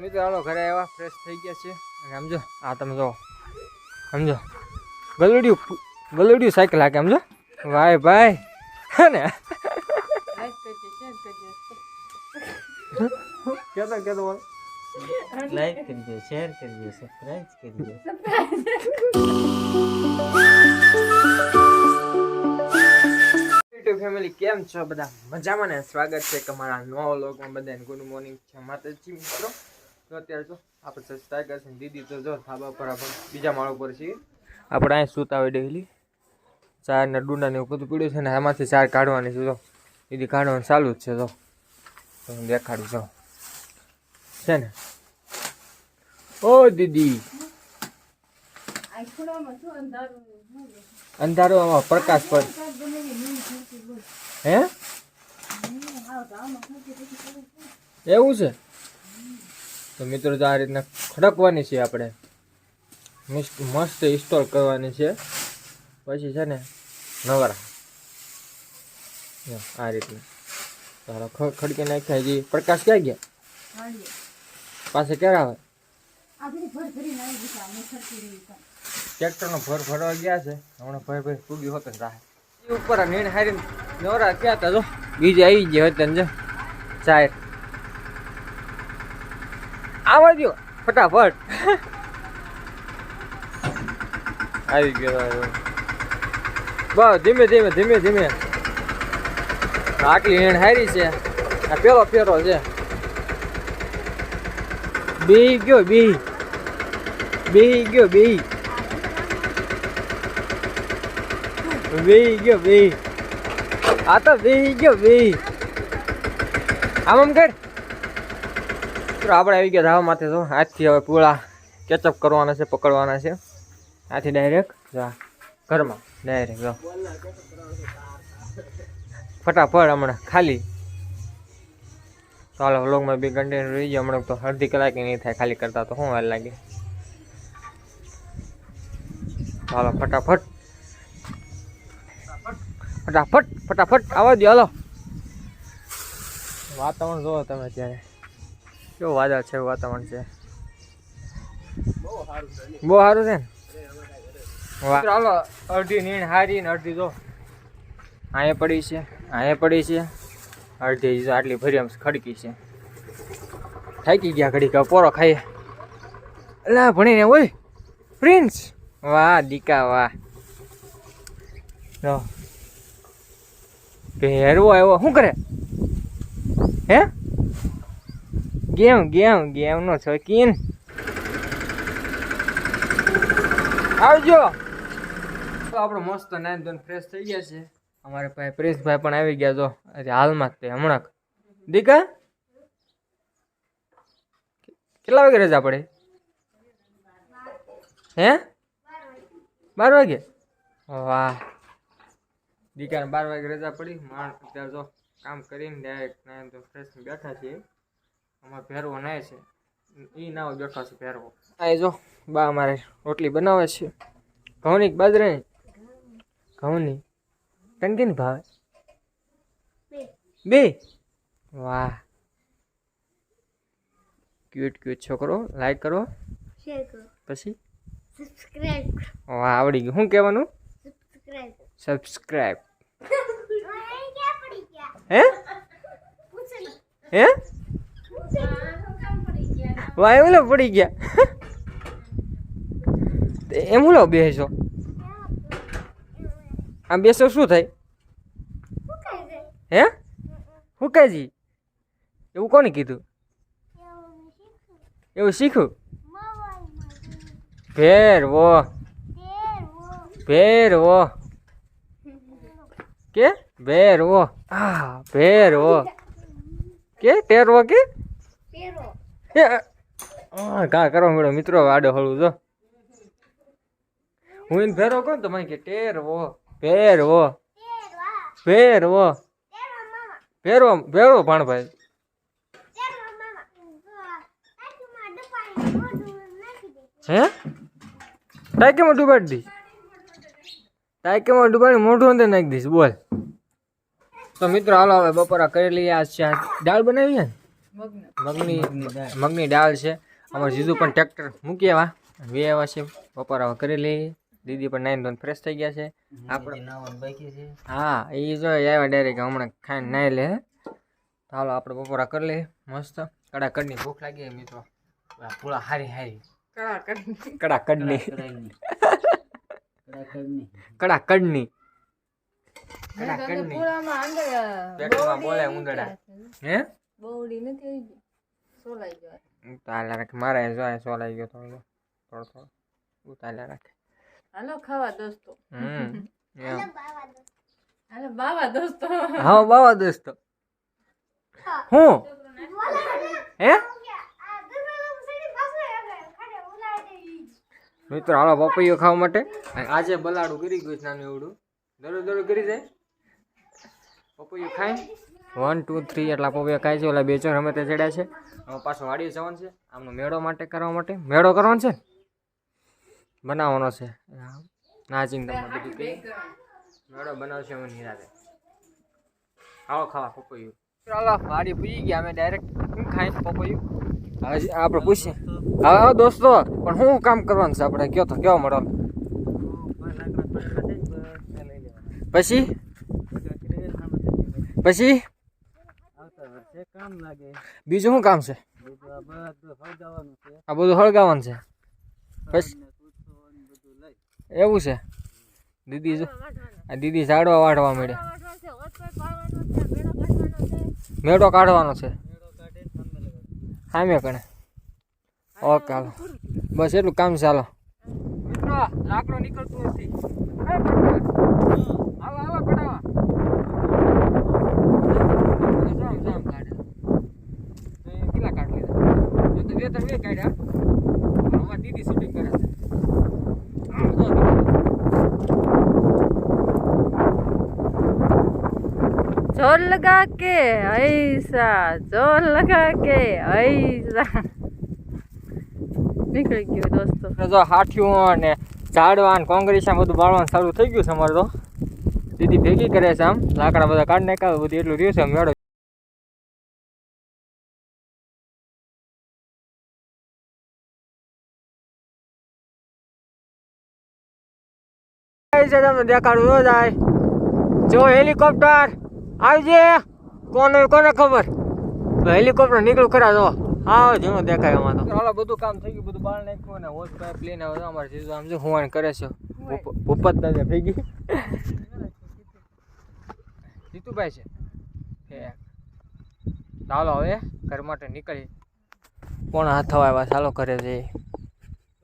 મિત્રો હાલો ઘરે આવ્યા ફ્રેશ થઈ ગયા છે અને સમજો આ તમે જો. સમજો ગલુડિયું ગલુડિયું સાયકલ હાકે સમજો ભાઈ ભાઈ. હે ને? કેતો કેતો લાઈક કરજો શેર કરજો સબસ્ક્રાઇબ કરજો. યુટ્યુબ ફેમિલી કેમ છો બધા? મજામાં ને? સ્વાગત છે કે અમારા નવા વ્લોગમાં બધાને. ગુડ મોર્નિંગ છે માતાજી મિત્રો. તો અત્યારે જો, આપણે ટાઈગર છે દીદી તો જો ધાબા પર આપણે બીજા માળ ઉપર છીએ. આપણે અહીં સૂતા હોય ડેલી ચાર ને ડુંડા ને એવું બધું પીડ્યું છે ને એમાંથી ચાર કાઢવાની છે, જો. દીદી કાઢવાનું ચાલુ જ છે તો હું દેખાડું છું છે ને? ઓ દીદી! અંધારો આમાં પ્રકાશ પર. હે? એવું છે? તો મિત્રો તો આ રીતના ખડકવાની છે આપણે. મસ્ત મસ્ત ઇન્સ્ટોલ કરવાની છે. પછી છે ને નવરા. આ રીતના. તારો ખડકી નાખ્યા હજી. પ્રકાશ ક્યાં ગયા? પાસે ક્યારે આવે? ટ્રેક્ટરનો ભર ભરવા ગયા છે. હમણાં ભાઈ ભાઈ પૂગી હોત ને રાહ ઉપર નીણ હારીને નવરા ક્યાં હતા જો? બીજે આવી ગયા હતા ને જો. ચાર. આવવા દ્યો ફટાફટ. આવી ગયો. બસ, ધીમે ધીમે ધીમે ધીમે. આટલી એણ હારી છે. આ પેલો ફેરો છે. બી ગયો, બી. બી ગયો, બી. બેહી ગયો બેહી આ તો બેહી ગયો બેહી આમ આમ કર. તો આપણે આવી ગયા ધાવા માથે તો. આજથી હવે પૂળા કેચઅપ કરવાના છે, પકડવાના છે. આથી ડાયરેક્ટ ઘરમાં. ડાયરેક્ટ જો. ફટાફટ હમણાં ખાલી. ચાલો વ્લોગમાં બી કન્ટિન્યુ રહી જાય હમણાં તો અડધી કલાકે નહીં થાય ખાલી કરતા તો શું વાર લાગે? ચાલો, ફટાફટ. ફટાફટ ફટાફટ. આવવા દો હાલો. વાતાવરણ જોવો તમે અત્યારે. કેવું વાદળ છે વાતાવરણ છે? બહુ સારું છે ને? ચાલો અડધી નીણ હારી ને અડધી જો. અહીંયા પડી છે અહીંયા પડી છે. અડધી આટલી ભરી આમ ખડકી છે. થાકી ગયા ઘડીક પોરો ખાઈએ. અલા ભણીને ઓય પ્રિન્સ. વાહ દીકા વાહ. જો. પહેરવો આવ્યો શું કરે? હે? ગેમ ગેમ ગેમ નો શોખીન. આવજો. તો આપણો મસ્ત નાઈન ધોન ફ્રેશ થઈ ગયા છે. અમારે ભાઈ પ્રેશભાઈ પણ આવી ગયા જો. હાલમાં જ તે હમણાં દીકા? કેટલા વાગે રજા પડે? હે? બાર વાગે? વાહ. દીકાને બાર વાગે રજા પડી. માણ અત્યારે જો કામ કરીને ડાયરેક્ટ નાય ધોન ફ્રેશ બેઠા છીએ. અમારે ભેરવો નાય છે. એ ના હોય બેઠો છે ભેરવો. આ જો બા અમારે રોટલી બનાવે છે. ઘઉંની બાજરાની ઘઉંની. ટંકીની ભાવે? બે. વાહ. ક્યુટ ક્યુટ છોકરો લાઈક કરો. પછી? સબસ્ક્રાઇબ વાહ આવડી ગયું. શું કહેવાનું? સબસ્ક્રાઇબ ગયા. હે? હે? પૂછો કામ પડી ગયા. એમ લો પડી ગયા તે એમ લો બેસો આમ બેસો શું થાય? હે? હું કાજી એવું કોને કીધું? એવું શીખું? એવું શીખું ભેર વો. તેર વો ભેર વો. કે? ભેર વો. આ, ભેર વો. કે? ટેર વો કે? કા કરો મેળો મિત્રો આડો હળું જો. હું એને ફેરો કહું તો મને કે ટેરવો ફેરવો ફેરવો ફેરવો ફેરવો ભાણભાઈ. હે? ટાઈકેમાં ડુબાડી દઈશ. ટાઈકેમાં ડુબાડી મોઢું અંદર નાખી દઈશ, બોલ. તો મિત્રો, હાલો, હવે બપોરા કરી લઈએ આ દાળ બનાવી ને? મગની મગની દાળ. છે. અમારે જીજુ પણ ટ્રેક્ટર મૂકી આવ્યા વે આવા છે. બપોર કરી લઈએ દીદી પણ નાઈન ધોન ફ્રેશ થઈ ગયા છે. આપણે હા એ જો આવ્યા ડાયરેક્ટ હમણાં ખાઈને નાઈ લે. ચાલો આપણે બપોરા કરી લઈએ મસ્ત. કડાકડની ભૂખ લાગી મિત્રો. પૂળા હારી હારી. કડાકડની. કડાકડની કડાકડની પેટમાં બોલે ઉંદડા હે? બહુડી નથી આવી ગઈ. સોલાઈ ગયો તાલા રાખે. મારે જો આ સોલાઈ ગયો થોડો થોડો થોડો ઉતાલા રાખે. હાલો ખાવા દોસ્તો હમ એમ. હાલો બાવા દોસ્તો. હા બાવા દોસ્તો હું? હે. મિત્રો હાલો પપૈયો ખાવા માટે. આજે બલાડું કરી ગયું નાનું એવડું. દરો દરો કરી જાય. પપૈયું ખાય. વન ટુ થ્રી એટલા પપૈયા ખાય છે ઓલા બે ચોર અમે તે ચડ્યા છે. હવે પાછો વાડીએ જવાનું છે. આમનો મેળો માટે કરવા માટે. મેળો કરવાનો છે? બનાવવાનો છે. ના તમને બધું મેળો બનાવશે અમે નિરાતે. આવો ખાવા પપૈયું ચાલો, વાડી પૂજી ગયા. અમે ડાયરેક્ટ શું ખાઈ હવે આપણે પૂછીએ. હા હા દોસ્તો, પણ શું કામ કરવાનું છે આપણે? કયો તો, કયો મળો? પછી? પછી? કામ લાગે. બીજું શું કામ છે? આ બધું હળગાવાનું છે. એવું છે? દીદી જો આ દીદી ઝાડવા વાઢવા મળે મેળો કાઢવાનો છે. સામે કણે. ઓકે હાલો. બસ એટલું કામ ચાલો લાકડો નીકળતું નથી હાલો હાલો કઢાવા જામ જામ કાઢે તો એ કેટલા કાઢ લીધા ખાતર કાઢ્યા. હવા દીદી શૂટિંગ કરે છે. જોર લગા કે ઐસા જોર લગા કે ઐસા નીકળી ગયું દોસ્તો. જો હાઠિયું ને ઝાડવા ને કોંગ્રેસ બધું બાળવાનું સારું થઈ ગયું છે અમારે તો. દીદી ભેગી કરે છે આમ. લાકડા બધા કાઢ નાખ્યા બધું એટલું રહ્યું છે મેળો છે તમને દેખાડું ન જાય. જો હેલિકોપ્ટર આવજે. કોને કોને ખબર? હેલિકોપ્ટર નીકળ્યું ખરા જો આવો જેનો દેખાય આમાં તો હાલો બધું કામ થઈ ગયું બધું બહાર નાખ્યું ને હોસ પાઇપ લઈને આવ્યો અમારે સીધું આમ જો હુવાણ કરે છે. ભૂપ- ભૂપત દાદા ગઈ. જીતુભાઈ છે. ચાલો હવે ઘર માટે નીકળી. કોણ હાથ આવ્યા? ચાલો ઘરે જઈએ.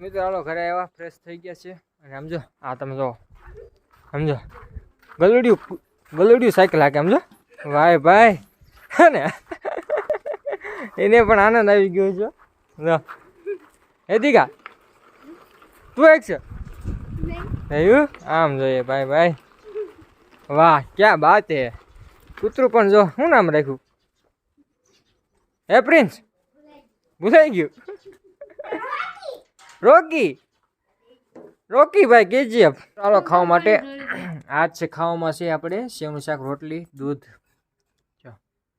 મિત્રો હાલો ઘરે આવ્યા ફ્રેશ થઈ ગયા છે અને સમજો આ તમે જો સમજો? ગલુડિયું ગલુડિયું સાયકલ હાકે સમજો? ભાઈ ભાઈ. હે ને એને પણ આનંદ આવી ગયો છે. જો હે દીકા તું એક છે? થયું આમ જોઈએ ભાઈ ભાઈ. વાહ ક્યાં બાત હે. કૂતરું પણ જો શું નામ રાખ્યું? હે પ્રિન્સ? ભૂલાઈ ગયું. રોકી. રોકી ભાઈ કેજીએફ ચાલો ખાવા માટે. આજ છે ખાવામાં છે આપણે સેવનું શાક રોટલી દૂધ. જો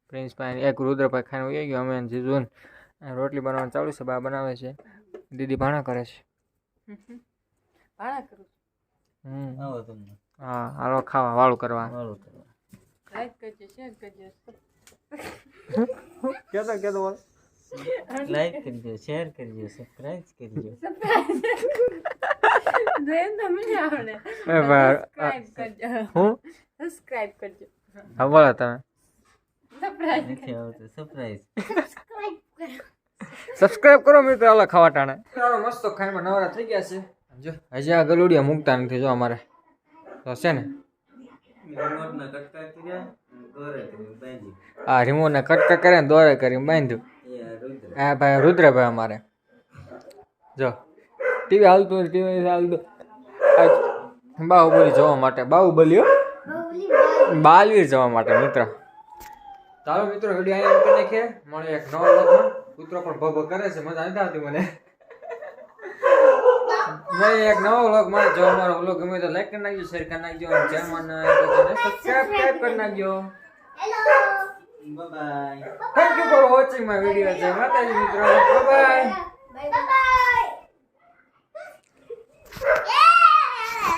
પ્રિન્સ ભાઈ એક રુદ્રભાઈ ખાઈને ઉઈ ગયો અમે જીજુન. રોટલી બનાવવાનું ચાલુ છે બા બનાવે છે. દીદી ભાણા કરે છે. હા હાલો ખાવા વાળું કરવા. કેતો કેતો બોલ. લાઈક કરજો શેર કરજો સબસ્ક્રાઇબ કરજો. જોઈને તમને આવડે. સબસ્ક્રાઇબ કરજો. હું? સબસ્ક્રાઇબ કરજો. હા બોલો તમે. સરપ્રાઈઝ નથી આવતું સરપ્રાઈઝ સબસ્ક્રાઇબ કરો. મિત્રો હાલો ખાવા ટાણે. ચાલો મસ્ત ખાઈમાં નવરા થઈ ગયા છે. જો હજી આ ગલુડિયા મૂકતા નથી જો અમારે. તો છે ને? રિમોટના કટકા કર્યા દોરે કરી બાંધી આ રિમોટને કટકા કર્યા દોરે કરી બાંધ્યું. આ ભાઈ રુદ્રભાઈ અમારે. જો ટીવી હાલતું ટીવી હાલતું બાહુબલી જોવા માટે. બાહુબલી હો. બહુલી બાઈ. બાલવીર જવા માટે મિત્ર. ચાલો મિત્રો વીડિયો અહીંયા એમ કરી નાખીએ. મને એક નવો વ્લોગમાં કૂતરો પણ ભભ કરે છે મજા નથી આવતી મને. મળે એક નવો વ્લોગમાં જો અમારો વ્લોગ ગમે તો લાઈક કરી નાખજો શેર કરી નાખજો અને ચેનલ સબસ્ક્રાઇબ કરી નાખજો. Hello bye bye thank you for watching my video જય માતાજી મિત્રો બાય બાય